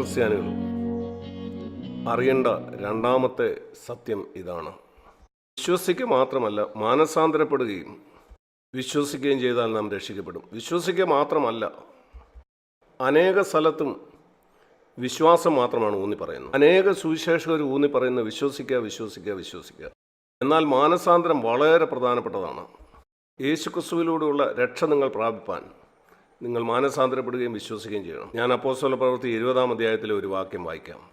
ക്രിസ്ത്യാനികളും. അറിയേണ്ട രണ്ടാമത്തെ സത്യം ഇതാണ്. വിശ്വസിക്കുക മാത്രമല്ല മാനസാന്തരപ്പെടുകയും വിശ്വസിക്കുകയും ചെയ്താൽ നാം രക്ഷിക്കപ്പെടും. വിശ്വസിക്കുക മാത്രമല്ല അനേക സ്ഥലത്തും വിശ്വാസം മാത്രമാണ് ഊന്നി പറയുന്നത്. അനേക സുവിശേഷകർ ഊന്നി പറയുന്നത് വിശ്വസിക്കുക വിശ്വസിക്കുക വിശ്വസിക്കുക. എന്നാൽ മാനസാന്തരം വളരെ പ്രധാനപ്പെട്ടതാണ്. യേശുക്രിസ്തുവിലൂടെയുള്ള രക്ഷ നിങ്ങൾ പ്രാപിപ്പാൻ നിങ്ങൾ മാനസാന്തരപ്പെടുകയും വിശ്വസിക്കുകയും ചെയ്യണം. ഞാൻ അപ്പോസ്തല പ്രവൃത്തി ഇരുപതാം അധ്യായത്തിലെ ഒരു വാക്യം വായിക്കാം.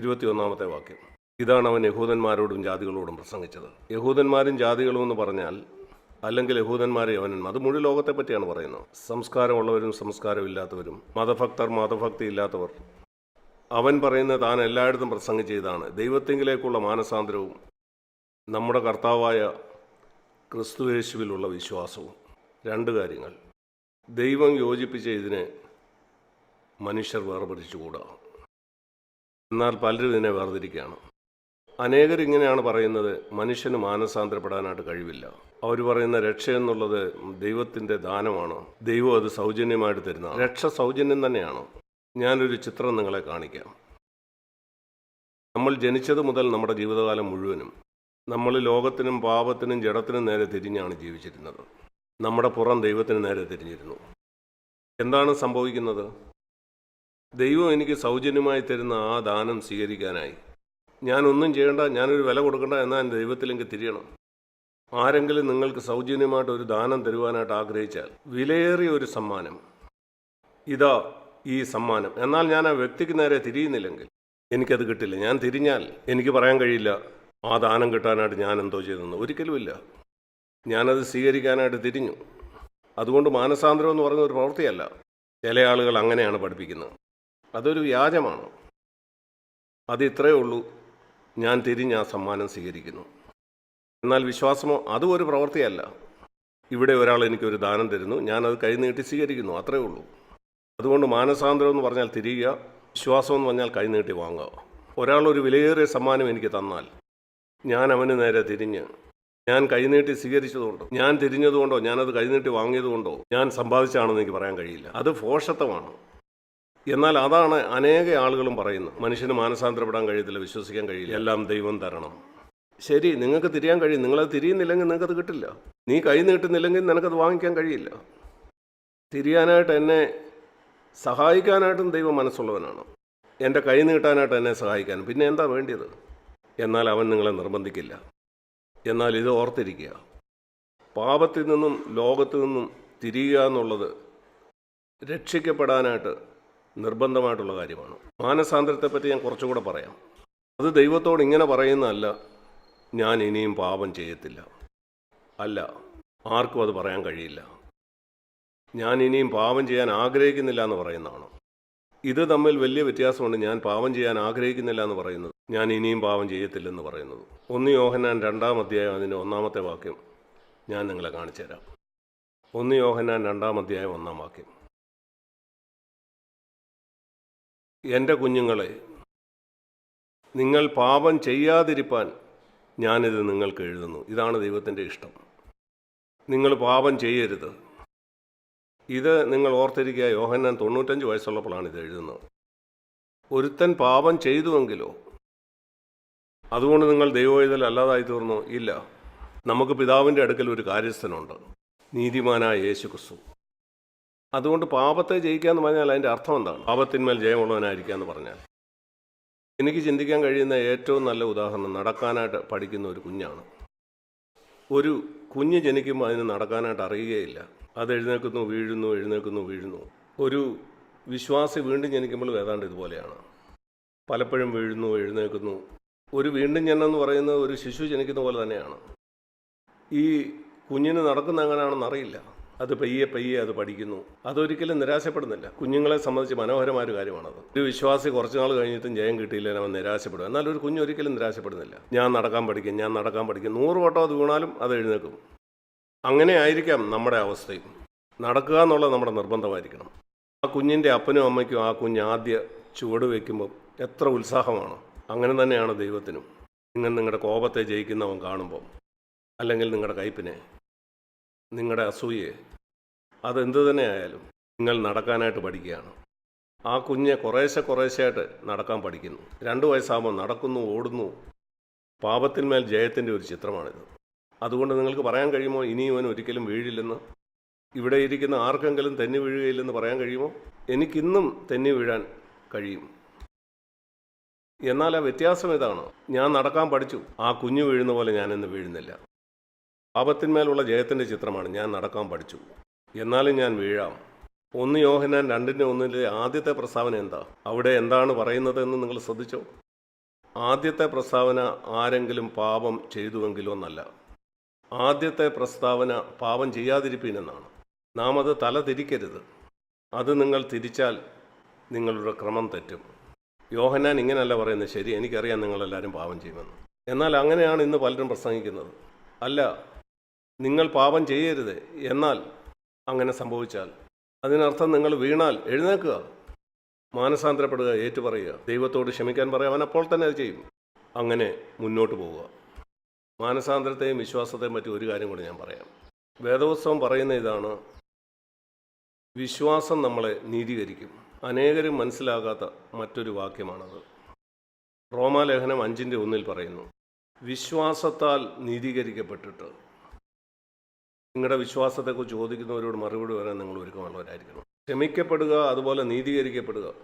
ഇരുപത്തിയൊന്നാമത്തെ വാക്യം. ഇതാണ് അവൻ യഹൂദന്മാരോടും ജാതികളോടും പ്രസംഗിച്ചത്. യഹൂദന്മാരും ജാതികളും എന്ന് പറഞ്ഞാൽ അല്ലെങ്കിൽ യഹൂദന്മാരെ അവനും അത് മുഴു ലോകത്തെ പറ്റിയാണ് പറയുന്നത്. സംസ്കാരമുള്ളവരും സംസ്കാരമില്ലാത്തവരും മതഭക്തർ മതഭക്തി ഇല്ലാത്തവർ. അവൻ പറയുന്ന താൻ എല്ലായിടത്തും പ്രസംഗിച്ചതാണ് ദൈവത്തെങ്കിലേക്കുള്ള മാനസാന്തരവും നമ്മുടെ കർത്താവായ ക്രിസ്തുയേശുവിലുള്ള വിശ്വാസവും. രണ്ട് കാര്യങ്ങൾ. ദൈവം യോജിപ്പിച്ച ഇതിനെ മനുഷ്യർ വേർപരിച്ചുകൂടാ എന്നാൽ പലരും ഇതിനെ വേർതിരിക്കുകയാണ്. അനേകർ ഇങ്ങനെയാണ് പറയുന്നത് മനുഷ്യന് മാനസാന്തരപ്പെടാനായിട്ട് കഴിവില്ല. അവർ പറയുന്ന രക്ഷ എന്നുള്ളത് ദൈവത്തിന്റെ ദാനമാണ്. ദൈവം അത് സൗജന്യമായിട്ട് തരുന്ന രക്ഷ സൗജന്യം തന്നെയാണ്. ഞാനൊരു ചിത്രം നിങ്ങളെ കാണിക്കാം. നമ്മൾ ജനിച്ചത് മുതൽ നമ്മുടെ ജീവിതകാലം മുഴുവനും നമ്മൾ ലോകത്തിനും പാപത്തിനും ജഡത്തിനും നേരെ തിരിഞ്ഞാണ് ജീവിച്ചിരുന്നത്. നമ്മുടെ പുറം ദൈവത്തിന് നേരെ തിരിഞ്ഞിരുന്നു. എന്താണ് സംഭവിക്കുന്നത്? ദൈവം എനിക്ക് സൗജന്യമായി തരുന്ന ആ ദാനം സ്വീകരിക്കാനായി. ഞാനൊന്നും ചെയ്യേണ്ട ഞാനൊരു വില കൊടുക്കണ്ട എന്നാൽ എന്റെ ദൈവത്തിലേക്ക് തിരിയണം. ആരെങ്കിലും നിങ്ങൾക്ക് സൗജന്യമായിട്ട് ഒരു ദാനം തരുവാനായിട്ട് ആഗ്രഹിച്ചാൽ വിലയേറിയ ഒരു സമ്മാനം. ഇതാ ഈ സമ്മാനം. എന്നാൽ ഞാൻ ആ വ്യക്തിക്ക് നേരെ തിരിയുന്നില്ലെങ്കിൽ എനിക്കത് കിട്ടില്ല. ഞാൻ തിരിഞ്ഞാൽ എനിക്ക് പറയാൻ കഴിയില്ല ആ ദാനം കിട്ടാനായിട്ട് ഞാൻ എന്തോ ചെയ്തെന്ന്. ഒരിക്കലുമില്ല. ഞാനത് സ്വീകരിക്കാനായിട്ട് തിരിഞ്ഞു. അതുകൊണ്ട് മാനസാന്തരം എന്ന് പറയുന്ന ഒരു പ്രവൃത്തിയല്ല. ചില ആളുകൾ അങ്ങനെയാണ് പഠിപ്പിക്കുന്നത്. അതൊരു വ്യാജമാണ്. അതിത്രയേ ഉള്ളൂ. ഞാൻ തിരിഞ്ഞ് ആ സമ്മാനം സ്വീകരിക്കുന്നു. എന്നാൽ വിശ്വാസമോ അതും ഒരു പ്രവൃത്തിയല്ല. ഇവിടെ ഒരാൾ എനിക്കൊരു ദാനം തരുന്നു. ഞാനത് കൈ നീട്ടി സ്വീകരിക്കുന്നു. അത്രയേ ഉള്ളൂ. അതുകൊണ്ട് മാനസാന്തരം എന്ന് പറഞ്ഞാൽ തിരിയുക. വിശ്വാസം എന്ന് പറഞ്ഞാൽ കൈ വാങ്ങുക. ഒരാളൊരു ഒരു വിലയേറിയ സമ്മാനം എനിക്ക് തന്നാൽ ഞാൻ അവന് നേരെ തിരിഞ്ഞ് ഞാൻ കൈനീട്ടി സ്വീകരിച്ചതുകൊണ്ടോ? ഞാൻ തിരിഞ്ഞതുകൊണ്ടോ? ഞാനത് കൈനീട്ടി വാങ്ങിയതുകൊണ്ടോ? ഞാൻ സമ്പാദിച്ചാണെന്ന് എനിക്ക് പറയാൻ കഴിയില്ല. അത് ഫോഷത്വമാണ്. എന്നാൽ അതാണ് അനേക ആളുകളും പറയുന്നത് മനുഷ്യന് മാനസാന്തരപ്പെടാൻ കഴിയത്തില്ല വിശ്വസിക്കാൻ കഴിയില്ല. എല്ലാം ദൈവം തരണം. ശരി നിങ്ങൾക്ക് തിരിയാൻ കഴിയും. നിങ്ങളത് തിരിയുന്നില്ലെങ്കിൽ നിങ്ങൾക്കത് കിട്ടില്ല. നീ കൈ നീട്ടുന്നില്ലെങ്കിൽ നിനക്കത് വാങ്ങിക്കാൻ കഴിയില്ല. തിരിയാനായിട്ട് എന്നെ സഹായിക്കാനായിട്ടും ദൈവം മനസ്സുള്ളവനാണ്. എന്റെ കൈ നീട്ടാനായിട്ട് എന്നെ സഹായിക്കാൻ. പിന്നെ എന്താ വേണ്ടിയത്? എന്നാൽ അവൻ നിങ്ങളെ നിർബന്ധിക്കില്ല. എന്നാൽ ഇത് ഓർത്തിരിക്കുക. പാപത്തിൽ നിന്നും ലോകത്തു നിന്നും തിരിയുക എന്നുള്ളത് രക്ഷിക്കപ്പെടാനായിട്ട് നിർബന്ധമായിട്ടുള്ള കാര്യമാണ്. മാനസാന്തരത്തെപ്പറ്റി ഞാൻ കുറച്ചുകൂടെ പറയാം. അത് ദൈവത്തോട് ഇങ്ങനെ പറയുന്നതല്ല ഞാൻ ഇനിയും പാപം ചെയ്യത്തില്ല. അല്ല ആർക്കും അത് പറയാൻ കഴിയില്ല. ഞാൻ ഇനിയും പാപം ചെയ്യാൻ ആഗ്രഹിക്കുന്നില്ല എന്ന് പറയുന്നതാണ്. ഇത് തമ്മിൽ വലിയ വ്യത്യാസമുണ്ട്. ഞാൻ പാവം ചെയ്യാൻ ആഗ്രഹിക്കുന്നില്ല എന്ന് പറയുന്നത്. ഞാൻ ഇനിയും പാവം ചെയ്യത്തില്ലെന്ന് പറയുന്നത്. ഒന്ന് യോഹന്നാൻ രണ്ടാം അധ്യായം അതിന്റെ ഒന്നാമത്തെ വാക്യം ഞാൻ നിങ്ങളെ കാണിച്ചു തരാം. ഒന്ന് യോഹന്നാൻ രണ്ടാം അധ്യായം ഒന്നാം വാക്യം. എന്റെ കുഞ്ഞുങ്ങളെ നിങ്ങൾ പാപം ചെയ്യാതിരിപ്പാൻ ഞാനിത് നിങ്ങൾക്ക് എഴുതുന്നു. ഇതാണ് ദൈവത്തിന്റെ ഇഷ്ടം. നിങ്ങൾ പാപം ചെയ്യരുത്. ഇത് നിങ്ങൾ ഓർത്തിരിക്കുക യോഹന്നാൻ തൊണ്ണൂറ്റഞ്ച് വയസ്സുള്ളപ്പോഴാണ് ഇത് എഴുതുന്നത്. ഒരുത്തൻ പാപം ചെയ്തുവെങ്കിലോ അതുകൊണ്ട് നിങ്ങൾ ദൈവവേദൽ അല്ലാതായി തീർന്നു ഇല്ല നമുക്ക് പിതാവിന്റെ അടുക്കൽ ഒരു കാര്യസ്ഥനുണ്ട് നീതിമാനായ യേശു ക്രിസ്തു അതുകൊണ്ട് പാപത്തെ ജയിക്കുക എന്ന് പറഞ്ഞാൽ അതിന്റെ അർത്ഥം എന്താണ്? പാപത്തിന്മേൽ ജയമുള്ളവനായിരിക്കുക എന്ന് പറഞ്ഞാൽ. എനിക്ക് ചിന്തിക്കാൻ കഴിയുന്ന ഏറ്റവും നല്ല ഉദാഹരണം നടക്കാനായിട്ട് പഠിക്കുന്ന ഒരു കുഞ്ഞാണ്. ഒരു കുഞ്ഞ് ജനിക്കുമ്പോൾ അതിന് നടക്കാനായിട്ട് അറിയുകയില്ല. അത് എഴുന്നേൽക്കുന്നു വീഴുന്നു എഴുന്നേൽക്കുന്നു വീഴുന്നു. ഒരു വിശ്വാസി വീണ്ടും ജനിക്കുമ്പോൾ ഏതാണ്ട് ഇതുപോലെയാണ്. പലപ്പോഴും വീഴുന്നു എഴുന്നേൽക്കുന്നു. ഒരു വീണ്ടും ജനനം പറയുന്നത് ഒരു ശിശു ജനിക്കുന്ന പോലെ തന്നെയാണ്. ഈ കുഞ്ഞിന് നടക്കുന്ന എങ്ങനെയാണെന്ന് അറിയില്ല. അത് പയ്യെ പയ്യെ അത് പഠിക്കുന്നു. അതൊരിക്കലും നിരാശപ്പെടുന്നില്ല. കുഞ്ഞുങ്ങളെ സംബന്ധിച്ച് മനോഹരമായ ഒരു കാര്യമാണത്. ഒരു വിശ്വാസി കുറച്ച് നാൾ കഴിഞ്ഞിട്ടും ജയം കിട്ടിയില്ല അവൻ നിരാശപ്പെടും. എന്നാൽ ഒരു കുഞ്ഞ് ഒരിക്കലും നിരാശപ്പെടുന്നില്ല. ഞാൻ നടക്കാൻ പഠിക്കും ഞാൻ നടക്കാൻ പഠിക്കും. നൂറ് വട്ടം അത് വീണാലും അത് എഴുന്നേക്കും അങ്ങനെ ആയിരിക്കാം നമ്മുടെ അവസ്ഥയും നടക്കുക എന്നുള്ളത് നമ്മുടെ നിർബന്ധമായിരിക്കണം. ആ കുഞ്ഞിന്റെ അപ്പനും അമ്മയ്ക്കും ആ കുഞ്ഞ് ആദ്യ ചുവട് വയ്ക്കുമ്പോൾ എത്ര ഉത്സാഹമാണ്. അങ്ങനെ തന്നെയാണ് ദൈവത്തിനും. നിങ്ങൾ നിങ്ങളുടെ കോപത്തെ ജയിക്കുന്നവൻ കാണുമ്പോൾ അല്ലെങ്കിൽ നിങ്ങളുടെ കയ്പിനെ നിങ്ങളുടെ അസൂയെ അതെന്ത് തന്നെ ആയാലും നിങ്ങൾ നടക്കാനായിട്ട് പഠിക്കുകയാണ്. ആ കുഞ്ഞ് കുറേശ്ശെ കുറേശ്ശെയായിട്ട് നടക്കാൻ പഠിക്കുന്നു. രണ്ട് വയസ്സാകുമ്പോൾ നടക്കുന്നു ഓടുന്നു. പാപത്തിന്മേൽ ജയത്തിന്റെ ഒരു ചിത്രമാണിത്. അതുകൊണ്ട് നിങ്ങൾക്ക് പറയാൻ കഴിയുമോ? ഇനിയും അവൻ ഒരിക്കലും വീഴില്ലെന്ന്? ഇവിടെ ഇരിക്കുന്ന ആർക്കെങ്കിലും തെന്നി വീഴുകയില്ലെന്ന് പറയാൻ കഴിയുമോ? എനിക്കിന്നും തെന്നി വീഴാൻ കഴിയും. എന്നാൽ ആ വ്യത്യാസം ഇതാണ് ഞാൻ നടക്കാൻ പഠിച്ചു. ആ കുഞ്ഞു വീഴുന്ന പോലെ ഞാനിന്ന് വീഴുന്നില്ല. പാപത്തിന്മേലുള്ള ജയത്തിന്റെ ചിത്രമാണ് ഞാൻ നടക്കാൻ പഠിച്ചു. എന്നാലും ഞാൻ വീഴാം. ഒന്ന് യോഹനാൻ രണ്ടിന്റെ ഒന്നിന്റെ ആദ്യത്തെ പ്രസ്താവന എന്താ? അവിടെ എന്താണ് പറയുന്നത് എന്ന് നിങ്ങൾ ശ്രദ്ധിച്ചോ? ആദ്യത്തെ പ്രസ്താവന ആരെങ്കിലും പാപം ചെയ്തുവെങ്കിലോ എന്നല്ല. ആദ്യത്തെ പ്രസ്താവന പാപം ചെയ്യാതിരിപ്പീനെന്നാണ്. നാം അത് തല തിരിക്കരുത്. അത് നിങ്ങൾ തിരിച്ചാൽ നിങ്ങളുടെ ക്രമം തെറ്റും. യോഹനാൻ ഇങ്ങനെയല്ല പറയുന്നത് ശരി എനിക്കറിയാം നിങ്ങളെല്ലാവരും പാപം ചെയ്യുമെന്ന്. എന്നാൽ അങ്ങനെയാണ് ഇന്ന് പലരും പ്രസംഗിക്കുന്നത്. അല്ല നിങ്ങൾ പാപം ചെയ്യരുത്. എന്നാൽ അങ്ങനെ സംഭവിച്ചാൽ അതിനർത്ഥം നിങ്ങൾ വീണാൽ എഴുന്നേക്കുക മാനസാന്തരപ്പെടുക ഏറ്റുപറയുക. ദൈവത്തോട് ക്ഷമിക്കാൻ പറയുക അവൻ അപ്പോൾ തന്നെ അത് ചെയ്യും. അങ്ങനെ മുന്നോട്ട് പോവുക. മാനസാന്തരത്തെയും വിശ്വാസത്തെയും പറ്റി ഒരു കാര്യം കൂടി ഞാൻ പറയാം. വേദോത്സവം പറയുന്ന ഇതാണ് വിശ്വാസം നമ്മളെ നീതീകരിക്കും. അനേകരും മനസ്സിലാകാത്ത മറ്റൊരു വാക്യമാണത്. റോമാലേഖനം അഞ്ചിന്റെ ഒന്നിൽ പറയുന്നു വിശ്വാസത്താൽ നീതീകരിക്കപ്പെട്ടിട്ട്. നിങ്ങളുടെ വിശ്വാസത്തെക്കുറിച്ച് ചോദിക്കുന്നവരോട് മറുപടി വരാൻ നിങ്ങൾ ഒരുക്കമുള്ളവരായിരിക്കണം. ക്ഷമിക്കപ്പെടുക അതുപോലെ നീതീകരിക്കപ്പെടുക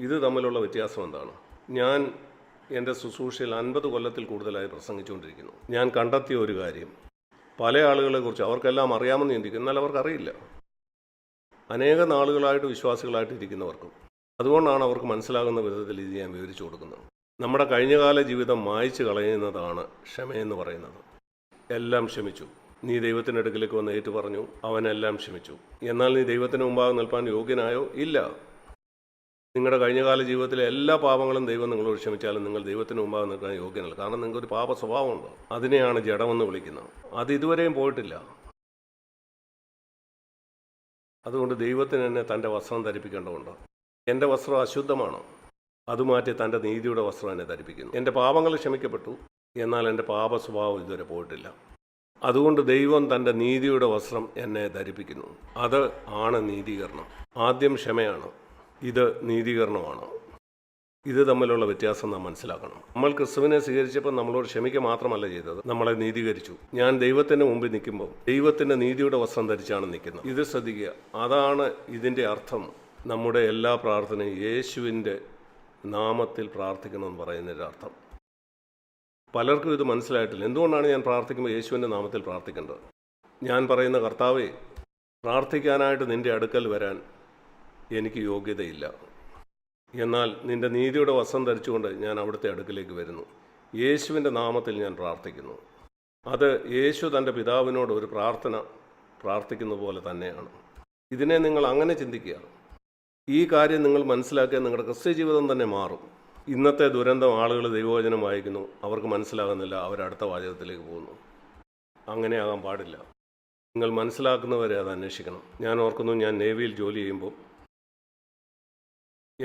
ഇത് തമ്മിലുള്ള വ്യത്യാസം എന്താണ്? ഞാൻ എന്റെ ശുശ്രൂഷയിൽ അൻപത് കൊല്ലത്തിൽ കൂടുതലായി പ്രസംഗിച്ചുകൊണ്ടിരിക്കുന്നു. ഞാൻ കണ്ടെത്തിയ ഒരു കാര്യം. പല ആളുകളെക്കുറിച്ച് അവർക്കെല്ലാം അറിയാമെന്ന് ചിന്തിക്കും. എന്നാൽ അവർക്കറിയില്ല അനേക നാളുകളായിട്ട് വിശ്വാസികളായിട്ട് ഇരിക്കുന്നവർക്കും. അതുകൊണ്ടാണ് അവർക്ക് മനസ്സിലാകുന്ന വിധത്തിൽ ഇത് ഞാൻ വിവരിച്ചു കൊടുക്കുന്നത്. നമ്മുടെ കഴിഞ്ഞകാല ജീവിതം മായ്ച്ചു കളയുന്നതാണ് ക്ഷമയെന്ന് പറയുന്നത്. എല്ലാം ക്ഷമിച്ചു. നീ ദൈവത്തിന്റെ അടുക്കിലേക്ക് വന്ന് ഏറ്റു പറഞ്ഞു അവനെല്ലാം ക്ഷമിച്ചു. എന്നാൽ നീ ദൈവത്തിന് മുമ്പാകെ നിൽപ്പാൻ യോഗ്യനായോ? ഇല്ല. നിങ്ങളുടെ കഴിഞ്ഞകാല ജീവിതത്തിലെ എല്ലാ പാപങ്ങളും ദൈവം നിങ്ങളോട് ക്ഷമിച്ചാലും നിങ്ങൾ ദൈവത്തിന് മുമ്പാകെ നിൽക്കാൻ യോഗ്യനല്ല. കാരണം നിങ്ങൾക്ക് ഒരു പാപ സ്വഭാവമുണ്ട് അതിനെയാണ് ജഡമെന്ന് വിളിക്കുന്നത്. അത് ഇതുവരെയും പോയിട്ടില്ല. അതുകൊണ്ട് ദൈവത്തിന് എന്നെ തന്റെ വസ്ത്രം ധരിപ്പിക്കേണ്ടതുണ്ട്. എന്റെ വസ്ത്രം അശുദ്ധമാണ്. അത് മാറ്റി തന്റെ നീതിയുടെ വസ്ത്രം എന്നെ ധരിപ്പിക്കുന്നു. എന്റെ പാപങ്ങൾ ക്ഷമിക്കപ്പെട്ടു. എന്നാൽ എന്റെ പാപ സ്വഭാവം ഇതുവരെ പോയിട്ടില്ല. അതുകൊണ്ട് ദൈവം തന്റെ നീതിയുടെ വസ്ത്രം എന്നെ ധരിപ്പിക്കുന്നു. അത് ആണ് നീതീകരണം. ആദ്യം ക്ഷമയാണ്. ഇത് നീതീകരണമാണ്. ഇത് തമ്മിലുള്ള വ്യത്യാസം നാം മനസ്സിലാക്കണം. നമ്മൾ ക്രിസ്തുവിനെ സ്വീകരിച്ചപ്പോൾ നമ്മളോട് ക്ഷമിക്കുക മാത്രമല്ല ചെയ്തത്. നമ്മളെ നീതീകരിച്ചു. ഞാൻ ദൈവത്തിന്റെ മുമ്പിൽ നിൽക്കുമ്പോൾ ദൈവത്തിന്റെ നീതിയുടെ വസ്ത്രം ധരിച്ചാണ് നിൽക്കുന്നത്. ഇത് ശ്രദ്ധിക്കുക. അതാണ് ഇതിന്റെ അർത്ഥം. നമ്മുടെ എല്ലാ പ്രാർത്ഥനയും യേശുവിന്റെ നാമത്തിൽ പ്രാർത്ഥിക്കണമെന്ന് പറയുന്നതിന്റെ അർത്ഥം. പലർക്കും ഇത് മനസ്സിലായിട്ടില്ല. എന്തുകൊണ്ടാണ് ഞാൻ പ്രാർത്ഥിക്കുമ്പോൾ യേശുവിന്റെ നാമത്തിൽ പ്രാർത്ഥിക്കേണ്ടത്? ഞാൻ പറയുന്ന കർത്താവേ പ്രാർത്ഥിക്കാനായിട്ട് നിന്റെ അടുക്കൽ വരാൻ എനിക്ക് യോഗ്യതയില്ല. എന്നാൽ നിന്റെ നീതിയുടെ വസം ധരിച്ചുകൊണ്ട് ഞാൻ അവിടുത്തെ അടുക്കിലേക്ക് വരുന്നു. യേശുവിന്റെ നാമത്തിൽ ഞാൻ പ്രാർത്ഥിക്കുന്നു. അത് യേശു തന്റെ പിതാവിനോട് ഒരു പ്രാർത്ഥന പ്രാർത്ഥിക്കുന്ന പോലെ തന്നെയാണ്. ഇതിനെ നിങ്ങൾ അങ്ങനെ ചിന്തിക്കുക ഈ കാര്യം നിങ്ങൾ മനസ്സിലാക്കിയാൽ നിങ്ങളുടെ ക്രിസ്ത്യ ജീവിതം തന്നെ മാറും. ഇന്നത്തെ ദുരന്തം ആളുകൾ ദൈവവചനം വായിക്കുന്നു. അവർക്ക് മനസ്സിലാകുന്നില്ല. അവരടുത്ത വാചകത്തിലേക്ക് പോകുന്നു. അങ്ങനെ ആകാൻ പാടില്ല. നിങ്ങൾ മനസ്സിലാക്കുന്നവരെ അത് അന്വേഷിക്കണം. ഞാൻ ഓർക്കുന്നു ഞാൻ നേവിയിൽ ജോലി ചെയ്യുമ്പോൾ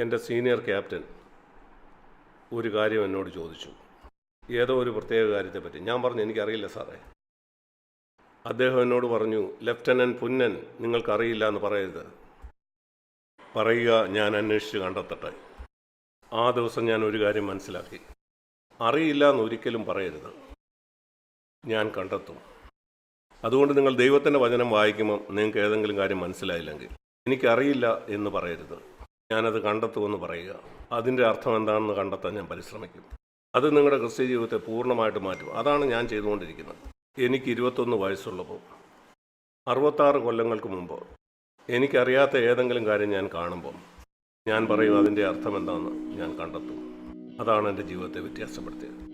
എന്റെ സീനിയർ ക്യാപ്റ്റൻ ഒരു കാര്യം എന്നോട് ചോദിച്ചു. ഏതോ ഒരു പ്രത്യേക കാര്യത്തെ കാര്യത്തെപ്പറ്റി. ഞാൻ പറഞ്ഞു എനിക്കറിയില്ല സാറേ. അദ്ദേഹം എന്നോട് പറഞ്ഞു ലെഫ്റ്റനന്റ് പുന്നൻ നിങ്ങൾക്കറിയില്ല എന്ന് പറയരുത്. പറയുക ഞാൻ അന്വേഷിച്ച് കണ്ടെത്തട്ടെ. ആ ദിവസം ഞാൻ ഒരു കാര്യം മനസ്സിലാക്കി. അറിയില്ല എന്ന് ഒരിക്കലും പറയരുത്. ഞാൻ കണ്ടെത്തും. അതുകൊണ്ട് നിങ്ങൾ ദൈവത്തിന്റെ വചനം വായിക്കുമ്പോൾ നിങ്ങൾക്ക് ഏതെങ്കിലും കാര്യം മനസ്സിലായില്ലെങ്കിൽ എനിക്കറിയില്ല എന്ന് പറയരുത്. ഞാനത് കണ്ടെത്തുമെന്ന് പറയുക. അതിന്റെ അർത്ഥം എന്താണെന്ന് കണ്ടെത്താൻ ഞാൻ പരിശ്രമിക്കും. അത് നിങ്ങളുടെ ക്രിസ്ത്യ ജീവിതത്തെ പൂർണമായിട്ട് മാറ്റും. അതാണ് ഞാൻ ചെയ്തുകൊണ്ടിരിക്കുന്നത്. എനിക്ക് ഇരുപത്തൊന്ന് വയസ്സുള്ളപ്പോൾ അറുപത്താറ് കൊല്ലങ്ങൾക്ക് മുമ്പ് എനിക്കറിയാത്ത ഏതെങ്കിലും കാര്യം ഞാൻ കാണുമ്പോൾ ഞാൻ പറയും അതിന്റെ അർത്ഥം എന്താണെന്ന് ഞാൻ കണ്ടെത്തും. അതാണ് എന്റെ ജീവിതത്തെ വ്യത്യാസപ്പെടുത്തിയത്.